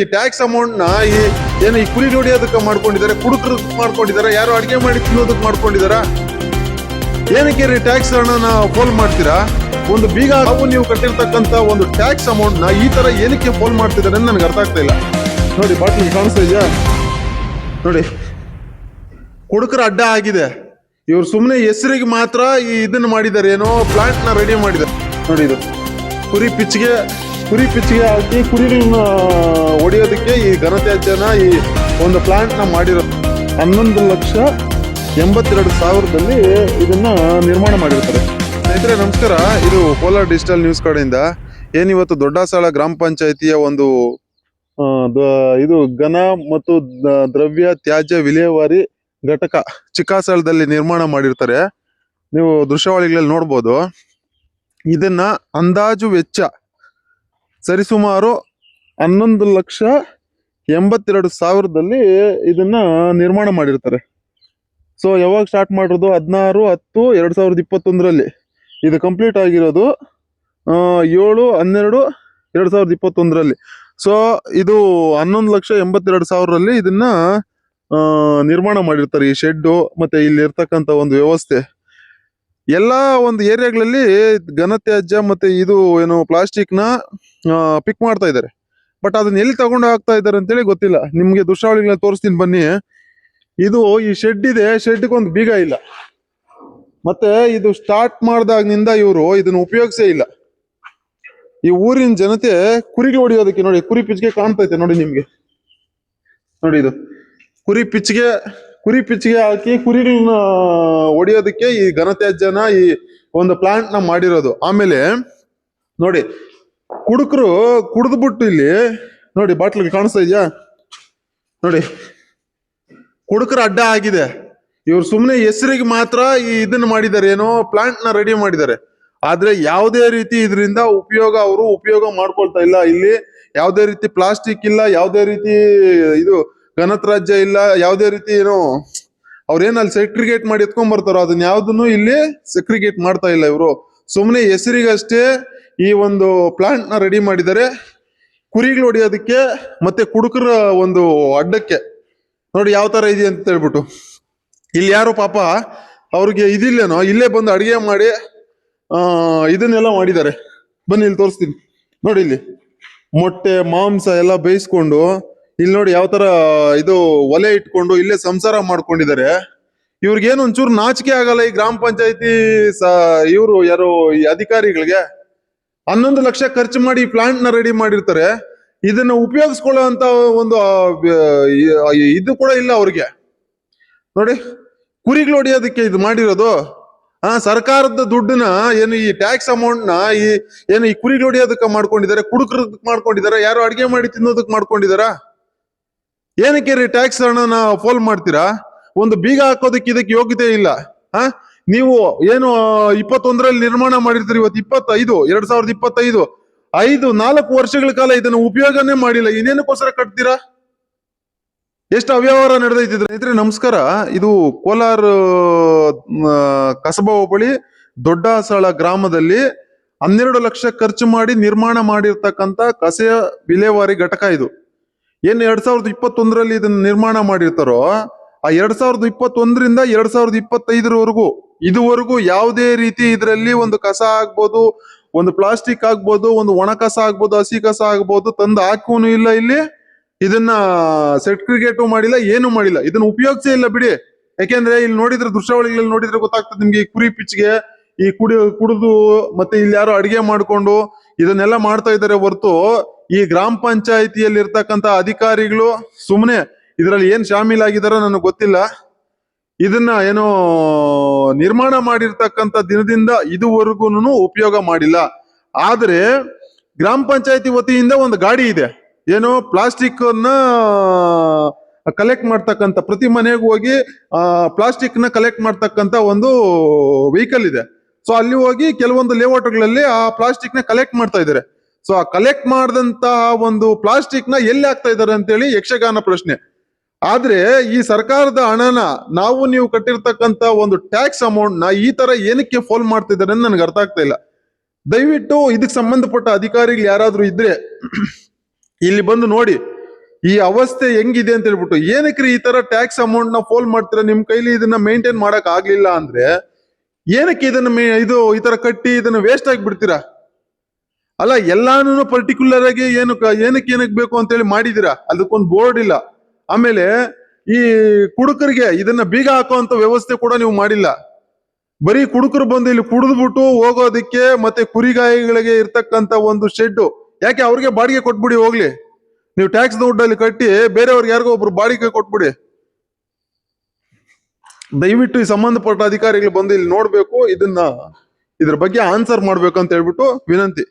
ಈ ಟ್ಯಾಕ್ಸ್ ಅಮೌಂಟ್ನ ಈ ಏನು ಈ ಕುರಿ ಹೊಡಿಯೋದಕ್ಕೆ ಮಾಡ್ಕೊಂಡಿದ್ದಾರೆ ಕುಡುಕರು ಮಾಡ್ಕೊಂಡಿದ್ದಾರೆ ಯಾರು ಅಡಿಗೆ ಮಾಡಿ ತಿನ್ನೋದಕ್ಕೆ ಮಾಡ್ಕೊಂಡಿದಾರ, ಏನಕ್ಕೆ ರೀ ಟ್ಯಾಕ್ಸ್ ಹಣನ ಫೋಲ್ ಮಾಡ್ತೀರಾ? ಒಂದು ಬೀಗ ನಾವು ನೀವು ಕಟ್ಟಿರ್ತಕ್ಕಂತ ಒಂದು ಟ್ಯಾಕ್ಸ್ ಅಮೌಂಟ್ನ ಈ ತರ ಏನಕ್ಕೆ ಫೋಲ್ ಮಾಡ್ತಿದ್ದಾರೆ ಅಂತ ನನಗೆ ಅರ್ಥ ಆಗ್ತಾ ಇಲ್ಲ. ನೋಡಿ ಬಾಟ್ಲಿ ಕಾಣಿಸ್ತಾ ಇದೆಯಾ? ನೋಡಿ, ಕುಡುಕರ ಅಡ್ಡ ಆಗಿದೆ. ಇವ್ರು ಸುಮ್ಮನೆ ಹೆಸರಿಗೆ ಮಾತ್ರ ಈ ಇದನ್ನ ಮಾಡಿದ್ದಾರೆ ಏನೋ ಪ್ಲಾಂಟ್ನ ರೆಡಿ ಮಾಡಿದ್ದಾರೆ ನೋಡಿ ಇದು, ಕುರಿ ಪಿಚ್ಗೆ ಕುರಿ ಪಿಚ್ಚಿಗೆ ಹಾಕಿ ಕುರಿಗಳನ್ನ ಹೊಡೆಯೋದಕ್ಕೆ ಈ ಘನತ್ಯಾಜ್ಯನ ಈ ಒಂದು ಪ್ಲಾಂಟ್ನ ಮಾಡಿರೋ ಹನ್ನೊಂದು ಲಕ್ಷ ಎಂಬತ್ತೆರಡು ಸಾವಿರದಲ್ಲಿ ಇದನ್ನ ನಿರ್ಮಾಣ ಮಾಡಿರ್ತಾರೆ. ಸ್ನೇಹಿತರೆ, ನಮಸ್ಕಾರ. ಇದು ಕೋಲಾರ ಡಿಜಿಟಲ್ ನ್ಯೂಸ್ ಕಡೆಯಿಂದ. ಏನಿವತ್ತು ದೊಡ್ಡಸಾಳ ಗ್ರಾಮ ಪಂಚಾಯಿತಿಯ ಒಂದು ಇದು ಘನ ಮತ್ತು ದ್ರವ್ಯ ತ್ಯಾಜ್ಯ ವಿಲೇವಾರಿ ಘಟಕ ಚಿಕ್ಕಾಸಳದಲ್ಲಿ ನಿರ್ಮಾಣ ಮಾಡಿರ್ತಾರೆ. ನೀವು ದೃಶ್ಯಾವಳಿಗಳಲ್ಲಿ ನೋಡ್ಬೋದು. ಇದನ್ನ ಅಂದಾಜು ವೆಚ್ಚ ಸರಿಸುಮಾರು ಹನ್ನೊಂದು ಲಕ್ಷ ಎಂಬತ್ತೆರಡು ಸಾವಿರದಲ್ಲಿ ಇದನ್ನ ನಿರ್ಮಾಣ ಮಾಡಿರ್ತಾರೆ. ಸೊ ಯಾವಾಗ ಸ್ಟಾರ್ಟ್ ಮಾಡಿರೋದು? ಹದಿನಾರು, ಹತ್ತು, ಎರಡು ಸಾವಿರದ ಇಪ್ಪತ್ತೊಂದರಲ್ಲಿ. ಇದು ಕಂಪ್ಲೀಟ್ ಆಗಿರೋದು ಏಳು, ಹನ್ನೆರಡು, ಎರಡು ಸಾವಿರದ ಇಪ್ಪತ್ತೊಂದರಲ್ಲಿ. ಸೊ ಇದು ಹನ್ನೊಂದು ಲಕ್ಷ ಎಂಬತ್ತೆರಡು ಸಾವಿರದಲ್ಲಿ ಇದನ್ನ ನಿರ್ಮಾಣ ಮಾಡಿರ್ತಾರೆ ಈ ಶೆಡ್ಡು ಮತ್ತೆ ಇಲ್ಲಿ ಇರ್ತಕ್ಕಂಥ ಒಂದು ವ್ಯವಸ್ಥೆ. ಎಲ್ಲಾ ಒಂದು ಏರಿಯಾಗಳಲ್ಲಿ ಘನತ್ಯಾಜ್ಯ ಮತ್ತೆ ಇದು ಏನು ಪ್ಲಾಸ್ಟಿಕ್ನ ಪಿಕ್ ಮಾಡ್ತಾ ಇದ್ದಾರೆ. ಬಟ್ ಅದನ್ನ ಎಲ್ಲಿ ತಗೊಂಡು ಹಾಕ್ತಾ ಇದ್ದಾರೆ ಅಂತೇಳಿ ಗೊತ್ತಿಲ್ಲ. ನಿಮ್ಗೆ ದೃಶ್ಯಾವಳಿಗಳನ್ನ ತೋರಿಸ್ತೀನಿ ಬನ್ನಿ. ಇದು ಈ ಶೆಡ್ ಇದೆ. ಶೆಡ್ಗೆ ಒಂದು ಬೀಗ ಇಲ್ಲ. ಮತ್ತೆ ಇದು ಸ್ಟಾರ್ಟ್ ಮಾಡಿದಾಗಿನಿಂದ ಇವರು ಇದನ್ನ ಉಪಯೋಗಿಸೇ ಇಲ್ಲ. ಈ ಊರಿನ ಜನತೆ ಕುರಿಗೆ ಹೊಡಿಯೋದಕ್ಕೆ ನೋಡಿ, ಕುರಿ ಪಿಚ್ಗೆ ಕಾಣ್ತೈತೆ ನೋಡಿ ನಿಮ್ಗೆ. ನೋಡಿ ಇದು. ಕುರಿ ಪಿಚ್ಗೆ ಕುರಿ ಪಿಚ್ಚಿಗೆ ಹಾಕಿ ಕುರಿಗಳನ್ನ ಹೊಡೆಯೋದಕ್ಕೆ ಈ ಘನತ್ಯಾಜ್ಯನ ಈ ಒಂದು ಪ್ಲಾಂಟ್ನ ಮಾಡಿರೋದು. ಆಮೇಲೆ ನೋಡಿ, ಕುಡುಕರು ಕುಡಿದ್ಬಿಟ್ಟು ಇಲ್ಲಿ, ನೋಡಿ ಬಾಟ್ಲಿಗೆ ಕಾಣಿಸ್ತಾ ಇದೆಯಾ? ನೋಡಿ, ಕುಡುಕರ ಅಡ್ಡ ಆಗಿದೆ. ಇವ್ರು ಸುಮ್ಮನೆ ಹೆಸರಿಗೆ ಮಾತ್ರ ಈ ಇದನ್ನ ಮಾಡಿದ್ದಾರೆ, ಏನೋ ಪ್ಲಾಂಟ್ನ ರೆಡಿ ಮಾಡಿದ್ದಾರೆ. ಆದ್ರೆ ಯಾವುದೇ ರೀತಿ ಇದರಿಂದ ಉಪಯೋಗ ಅವರು ಉಪಯೋಗ ಮಾಡ್ಕೊಳ್ತಾ ಇಲ್ಲ. ಇಲ್ಲಿ ಯಾವುದೇ ರೀತಿ ಪ್ಲಾಸ್ಟಿಕ್ ಇಲ್ಲ, ಯಾವುದೇ ರೀತಿ ಇದು ಘನತ್ರಾಜ್ಯ ಇಲ್ಲ, ಯಾವುದೇ ರೀತಿ ಏನು ಅವ್ರೇನ್ ಅಲ್ಲಿ ಸೆಕ್ರಿಗೇಟ್ ಮಾಡಿ ಎತ್ಕೊಂಡ್ ಬರ್ತಾರೋ ಅದನ್ನ ಯಾವ್ದನ್ನು ಇಲ್ಲಿ ಸೆಕ್ರಿಗೇಟ್ ಮಾಡ್ತಾ ಇಲ್ಲ ಇವರು. ಸುಮ್ಮನೆ ಹೆಸರಿಗಷ್ಟೇ ಈ ಒಂದು ಪ್ಲಾಂಟ್ನ ರೆಡಿ ಮಾಡಿದ್ದಾರೆ. ಕುರಿಗಳು ಹೊಡಿಯೋದಕ್ಕೆ ಮತ್ತೆ ಕುಡುಕರ ಒಂದು ಅಡ್ಡಕ್ಕೆ. ನೋಡಿ ಯಾವ ತರ ಇದೆ ಅಂತ ಹೇಳ್ಬಿಟ್ಟು. ಇಲ್ಲಿ ಯಾರು ಪಾಪ ಅವ್ರಿಗೆ ಇದಿಲ್ಲೇನೋ, ಇಲ್ಲೇ ಬಂದು ಅಡಿಗೆ ಮಾಡಿ, ಆ, ಇದನ್ನೆಲ್ಲ ಮಾಡಿದ್ದಾರೆ. ಬನ್ನಿ, ಇಲ್ಲಿ ತೋರಿಸ್ತೀನಿ. ನೋಡಿ ಇಲ್ಲಿ. ಮೊಟ್ಟೆ, ಮಾಂಸ ಎಲ್ಲ ಬೇಯಿಸ್ಕೊಂಡು ಇಲ್ಲಿ ನೋಡಿ ಯಾವ ತರ, ಇದು ಒಲೆ ಇಟ್ಕೊಂಡು ಇಲ್ಲೇ ಸಂಸಾರ ಮಾಡ್ಕೊಂಡಿದ್ದಾರೆ. ಇವ್ರಿಗೇನು ಒಂಚೂರು ನಾಚಿಕೆ ಆಗಲ್ಲ ಈ ಗ್ರಾಮ ಪಂಚಾಯತಿ ಇವರು ಯಾರು ಈ ಅಧಿಕಾರಿಗಳಿಗೆ? ಹನ್ನೊಂದು ಲಕ್ಷ ಖರ್ಚು ಮಾಡಿ ಪ್ಲಾಂಟ್ನ ರೆಡಿ ಮಾಡಿರ್ತಾರೆ. ಇದನ್ನ ಉಪಯೋಗಿಸ್ಕೊಳ್ಳೋ ಅಂತ ಒಂದು ಇದು ಕೂಡ ಇಲ್ಲ ಅವ್ರಿಗೆ. ನೋಡಿ, ಕುರಿಗಳು ಹೊಡಿಯೋದಕ್ಕೆ ಇದು ಮಾಡಿರೋದು. ಆ, ಸರ್ಕಾರದ ದುಡ್ಡನ್ನ ಏನು ಈ ಟ್ಯಾಕ್ಸ್ ಅಮೌಂಟ್ನ ಈ, ಏನು ಈ ಕುರಿಗಳು ಹೊಡಿಯೋದಕ್ಕೆ ಮಾಡ್ಕೊಂಡಿದ್ದಾರೆ, ಕುಡುಕರದಕ್ಕೆ ಮಾಡ್ಕೊಂಡಿದ್ದಾರೆ, ಯಾರು ಅಡಿಗೆ ಮಾಡಿ ತಿನ್ನೋದಕ್ಕೆ ಮಾಡ್ಕೊಂಡಿದಾರ ಏನಕ್ಕೆ ರೀ ಟ್ಯಾಕ್ಸ್ ಹಣನ ಫೋಲ್ ಮಾಡ್ತೀರಾ? ಒಂದು ಬೀಗ ಹಾಕೋದಕ್ಕೆ ಇದಕ್ಕೆ ಯೋಗ್ಯತೆ ಇಲ್ಲ. ಹಾ? ನೀವು ಏನು, ಇಪ್ಪತ್ತೊಂದರಲ್ಲಿ ನಿರ್ಮಾಣ ಮಾಡಿರ್ತೀರಿ ಇವತ್ತು ಇಪ್ಪತ್ತೈದು, ಎರಡ್ ಸಾವಿರದ ಇಪ್ಪತ್ತೈದು. ಐದು, ನಾಲ್ಕು ವರ್ಷಗಳ ಕಾಲ ಇದನ್ನ ಉಪಯೋಗನೇ ಮಾಡಿಲ್ಲ. ಇನ್ನೇನಕ್ಕೋಸ್ಕರ ಕಟ್ತೀರಾ? ಎಷ್ಟು ಅವ್ಯವಹಾರ ನಡೆದೈತಿದ್ರೆ ಸ್ನೇಹಿತರೆ, ನಮಸ್ಕಾರ. ಇದು ಕೋಲಾರ ಕಸಬಾ ಹೋಬಳಿ ದೊಡ್ಡಸಾಳ ಗ್ರಾಮದಲ್ಲಿ ಹನ್ನೆರಡು ಲಕ್ಷ ಖರ್ಚು ಮಾಡಿ ನಿರ್ಮಾಣ ಮಾಡಿರ್ತಕ್ಕಂತ ಕಸೆಯ ವಿಲೇವಾರಿ ಘಟಕ ಇದು. ಏನ್ ಎರಡ್ ಸಾವಿರದ ಇಪ್ಪತ್ತೊಂದರಲ್ಲಿ ಇದನ್ನ ನಿರ್ಮಾಣ ಮಾಡಿರ್ತಾರೋ, ಆ ಎರಡ್ ಸಾವಿರದ ಇಪ್ಪತ್ತೊಂದರಿಂದ ಎರಡ್ ಸಾವಿರದ ಇಪ್ಪತ್ತೈದರವರೆಗೂ, ಇದುವರೆಗೂ ಯಾವುದೇ ರೀತಿ ಇದರಲ್ಲಿ ಒಂದು ಕಸ ಆಗ್ಬೋದು, ಒಂದು ಪ್ಲಾಸ್ಟಿಕ್ ಆಗ್ಬೋದು, ಒಂದು ಒಣ ಕಸ ಆಗ್ಬೋದು, ಹಸಿ ಕಸ ಆಗ್ಬೋದು ತಂದು ಹಾಕುವನು ಇಲ್ಲ ಇಲ್ಲಿ. ಇದನ್ನ ಸರ್ಟಿಫಿಕೇಟು ಮಾಡಿಲ್ಲ, ಏನು ಮಾಡಿಲ್ಲ. ಇದನ್ನ ಉಪಯೋಗಿಸೇ ಇಲ್ಲ ಬಿಡಿ. ಯಾಕೆಂದ್ರೆ ಇಲ್ಲಿ ನೋಡಿದ್ರೆ, ದೃಶ್ಯಾವಳಿಗಳಲ್ಲಿ ನೋಡಿದ್ರೆ ಗೊತ್ತಾಗ್ತದೆ ನಿಮ್ಗೆ ಈ ಕುರಿ ಪಿಚ್ಗೆ, ಈ ಕುಡಿ ಕುಡಿದು ಮತ್ತೆ ಇಲ್ಲಿ ಯಾರು ಅಡಿಗೆ ಮಾಡ್ಕೊಂಡು ಇದನ್ನೆಲ್ಲ ಮಾಡ್ತಾ ಇದ್ದಾರೆ ಹೊರತು ಈ ಗ್ರಾಮ ಪಂಚಾಯಿತಿಯಲ್ಲಿ ಇರ್ತಕ್ಕಂತ ಅಧಿಕಾರಿಗಳು ಸುಮ್ಮನೆ ಇದರಲ್ಲಿ ಏನ್ ಶಾಮೀಲಾಗಿದಾರೋ ನನಗೆ ಗೊತ್ತಿಲ್ಲ. ಇದನ್ನ ಏನು ನಿರ್ಮಾಣ ಮಾಡಿರ್ತಕ್ಕಂತ ದಿನದಿಂದ ಇದುವರೆಗೂ ಉಪಯೋಗ ಮಾಡಿಲ್ಲ. ಆದ್ರೆ ಗ್ರಾಮ ಪಂಚಾಯತಿ ವತಿಯಿಂದ ಒಂದು ಗಾಡಿ ಇದೆ. ಏನು ಪ್ಲಾಸ್ಟಿಕ್ ಅನ್ನ ಕಲೆಕ್ಟ್ ಮಾಡ್ತಕ್ಕಂಥ, ಪ್ರತಿ ಮನೆಗೂ ಹೋಗಿ ಪ್ಲಾಸ್ಟಿಕ್ನ ಕಲೆಕ್ಟ್ ಮಾಡ್ತಕ್ಕಂಥ ಒಂದು ವೆಹಿಕಲ್ ಇದೆ. ಸೊ ಅಲ್ಲಿ ಹೋಗಿ ಕೆಲವೊಂದು ಲೇಔಟ್ಗಳಲ್ಲಿ ಆ ಪ್ಲಾಸ್ಟಿಕ್ನ ಕಲೆಕ್ಟ್ ಮಾಡ್ತಾ ಇದ್ದಾರೆ. ಸೊ ಆ ಕಲೆಕ್ಟ್ ಮಾಡಿದಂತಹ ಒಂದು ಪ್ಲಾಸ್ಟಿಕ್ನ ಎಲ್ಲಿ ಹಾಕ್ತಾ ಇದ್ದಾರೆ ಅಂತೇಳಿ ಯಕ್ಷಗಾನ ಪ್ರಶ್ನೆ. ಆದ್ರೆ ಈ ಸರ್ಕಾರದ ಹಣನ ನಾವು ನೀವು ಕಟ್ಟಿರ್ತಕ್ಕಂತ ಒಂದು ಟ್ಯಾಕ್ಸ್ ಅಮೌಂಟ್ನ ಈ ತರ ಏನಕ್ಕೆ ಫೋಲ್ ಮಾಡ್ತಿದ್ದಾರೆ ಅಂತ ನನಗೆ ಅರ್ಥ ಆಗ್ತಾ ಇಲ್ಲ. ದಯವಿಟ್ಟು ಇದಕ್ಕೆ ಸಂಬಂಧಪಟ್ಟ ಅಧಿಕಾರಿಗಳು ಯಾರಾದ್ರೂ ಇದ್ರೆ ಇಲ್ಲಿ ಬಂದು ನೋಡಿ, ಈ ಅವಸ್ಥೆ ಹೆಂಗಿದೆ ಅಂತ ಹೇಳ್ಬಿಟ್ಟು. ಏನಕ್ರಿ ಈ ತರ ಟ್ಯಾಕ್ಸ್ ಅಮೌಂಟ್ನ ಫೋಲ್ ಮಾಡ್ತೀರಾ? ನಿಮ್ ಕೈಲಿ ಇದನ್ನ ಮೇಂಟೈನ್ ಮಾಡಕ್ ಆಗ್ಲಿಲ್ಲ ಅಂದ್ರೆ ಏನಕ್ಕೆ ಇದನ್ನ ಇದು ಈ ತರ ಕಟ್ಟಿ ಇದನ್ನ ವೇಸ್ಟ್ ಆಗಿ ಬಿಡ್ತೀರಾ ಅಲ್ಲ ಎಲ್ಲಾನು ಪರ್ಟಿಕ್ಯುಲರ್ ಆಗಿ ಏನು ಏನಕ್ಕೆ ಏನಕ್ಕೆ ಬೇಕು ಅಂತ ಹೇಳಿ ಮಾಡಿದೀರಾ ಅದಕ್ಕೊಂದು ಬೋರ್ಡ್ ಇಲ್ಲ. ಆಮೇಲೆ ಈ ಕುಡುಕರಿಗೆ ಇದನ್ನ ಬೀಗ ಹಾಕುವಂತ ವ್ಯವಸ್ಥೆ ಕೂಡ ನೀವು ಮಾಡಿಲ್ಲ. ಬರೀ ಕುಡುಕರು ಬಂದು ಇಲ್ಲಿ ಕುಡಿದ್ಬಿಟ್ಟು ಹೋಗೋದಿಕ್ಕೆ ಮತ್ತೆ ಕುರಿಗಾಯಿಗಳಿಗೆ ಇರ್ತಕ್ಕಂತ ಒಂದು ಶೆಡ್ ಯಾಕೆ ಅವ್ರಿಗೆ ಬಾಡಿಗೆ ಕೊಟ್ಬಿಡಿ ಹೋಗ್ಲಿ. ನೀವು ಟ್ಯಾಕ್ಸ್ ದುಡ್ಡಲ್ಲಿ ಕಟ್ಟಿ ಬೇರೆಯವ್ರಿಗೆ ಯಾರಿಗೋ ಒಬ್ರು ಬಾಡಿಗೆ ಕೊಟ್ಬಿಡಿ. ದಯವಿಟ್ಟು ಈ ಸಂಬಂಧಪಟ್ಟ ಅಧಿಕಾರಿಗಳು ಬಂದು ಇಲ್ಲಿ ನೋಡ್ಬೇಕು, ಇದನ್ನ ಇದ್ರ ಬಗ್ಗೆ ಆನ್ಸರ್ ಮಾಡ್ಬೇಕು ಅಂತ ಹೇಳ್ಬಿಟ್ಟು ವಿನಂತಿ.